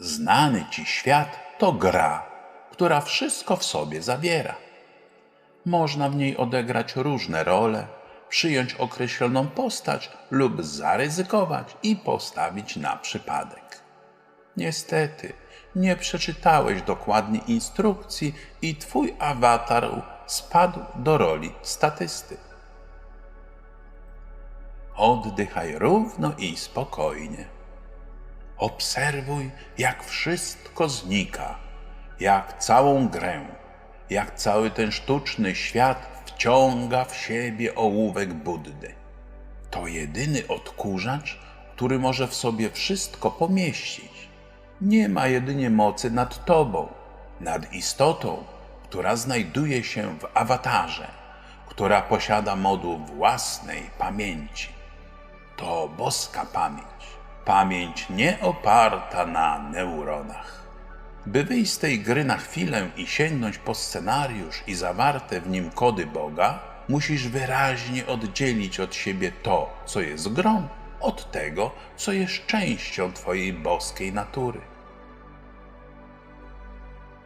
Znany ci świat to gra, która wszystko w sobie zawiera. Można w niej odegrać różne role, przyjąć określoną postać lub zaryzykować i postawić na przypadek. Niestety, nie przeczytałeś dokładnie instrukcji i twój awatar spadł do roli statysty. Oddychaj równo i spokojnie. Obserwuj, jak wszystko znika, jak całą grę, jak cały ten sztuczny świat wciąga w siebie ołówek Buddy. To jedyny odkurzacz, który może w sobie wszystko pomieścić. Nie ma jedynie mocy nad tobą, nad istotą, która znajduje się w awatarze, która posiada moduł własnej pamięci. To boska pamięć, pamięć nie oparta na neuronach. By wyjść z tej gry na chwilę i sięgnąć po scenariusz i zawarte w nim kody Boga, musisz wyraźnie oddzielić od siebie to, co jest grą, od tego, co jest częścią Twojej boskiej natury.